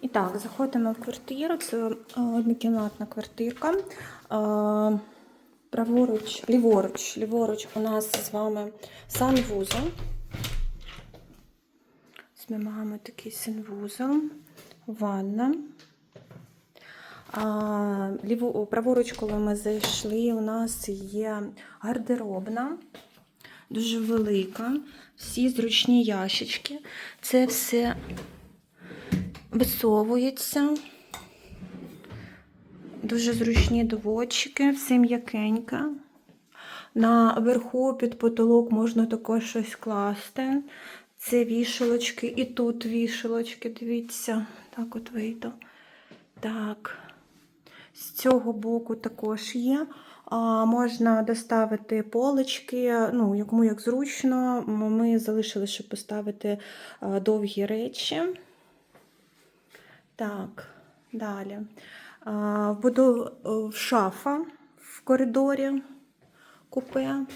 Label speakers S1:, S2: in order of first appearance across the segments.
S1: І так, заходимо в квартиру. Це е, однокімнатна квартирка. Е, Праворуч, ліворуч, ліворуч у нас з вами санвузол. Ми маємо такий санвузол, ванна. А, ліво, праворуч, коли ми зайшли, у нас є гардеробна, дуже велика, всі зручні ящички. Це все висовується. Дуже зручні доводчики, все м'якеньке. На верху під потолок можна також щось класти. Це вішалочки, і тут вішалочки, дивіться, так от вийду. Так. З цього боку також є. А, можна доставити полички, ну, як- кому як зручно. Ми залишили, щоб поставити довгі речі. Так, далі. Буду шафа в коридорі купе.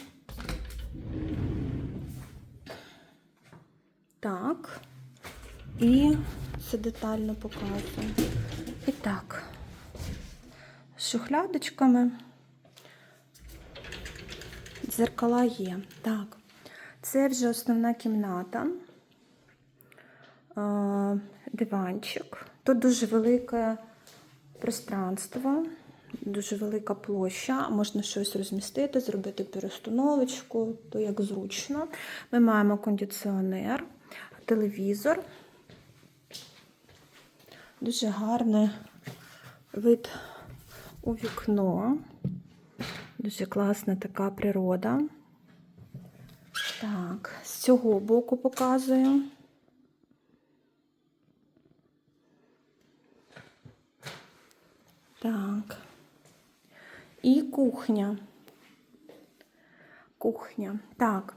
S1: Так. І це детально показую. І так, з шухлядочками. Дзеркала є. Так, це вже основна кімната. Диванчик. Тут дуже велике пространство, дуже велика площа. Можна щось розмістити, зробити перестановочку, то як зручно. Ми маємо кондиціонер, телевізор. Дуже гарний вид у вікно. Дуже класна така природа. Так, з цього боку показую. Так. І кухня. Кухня. Так.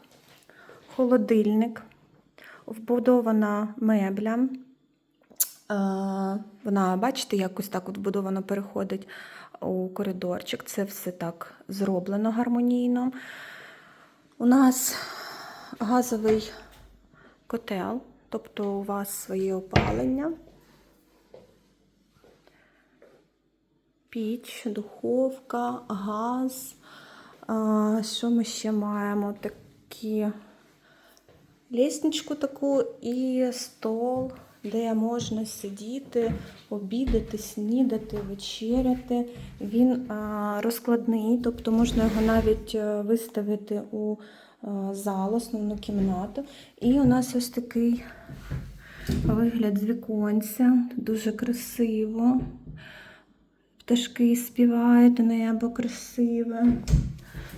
S1: Холодильник. Вбудована мебля. Е, Вона, бачите, якось так от вбудовано переходить у коридорчик. Це все так зроблено гармонійно. У нас газовий котел, тобто у вас своє опалення. Піч, духовка, газ. Що ми ще маємо? Такі лісничку таку і стол, де можна сидіти, обідати, снідати, вечеряти. Він розкладний, тобто можна його навіть е, виставити у е, зал, основну кімнату. І у нас ось такий вигляд з віконця. Дуже красиво. Пташки співають, небо красиве.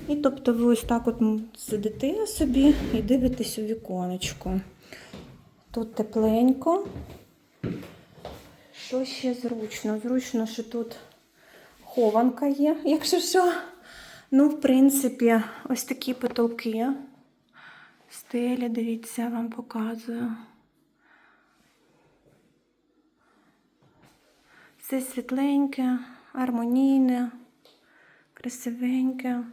S1: І тобто ви ось так от сидите собі і дивитесь у віконечко. Тут тепленько. Що ще зручно? Зручно, що тут хованка є, якщо що. Ну, в принципі, ось такі потолки. Стелі, дивіться, вам показую. Все світленьке, гармонійне, красивеньке.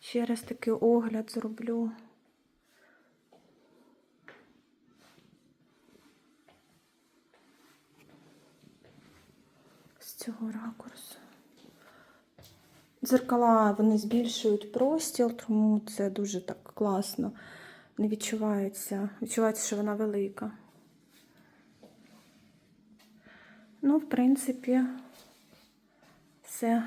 S1: Ще раз такий огляд зроблю. З цього ракурсу. Дзеркала вони збільшують простір, тому це дуже так класно. Не відчувається. Відчувається, що вона велика. Ну, в принципі, все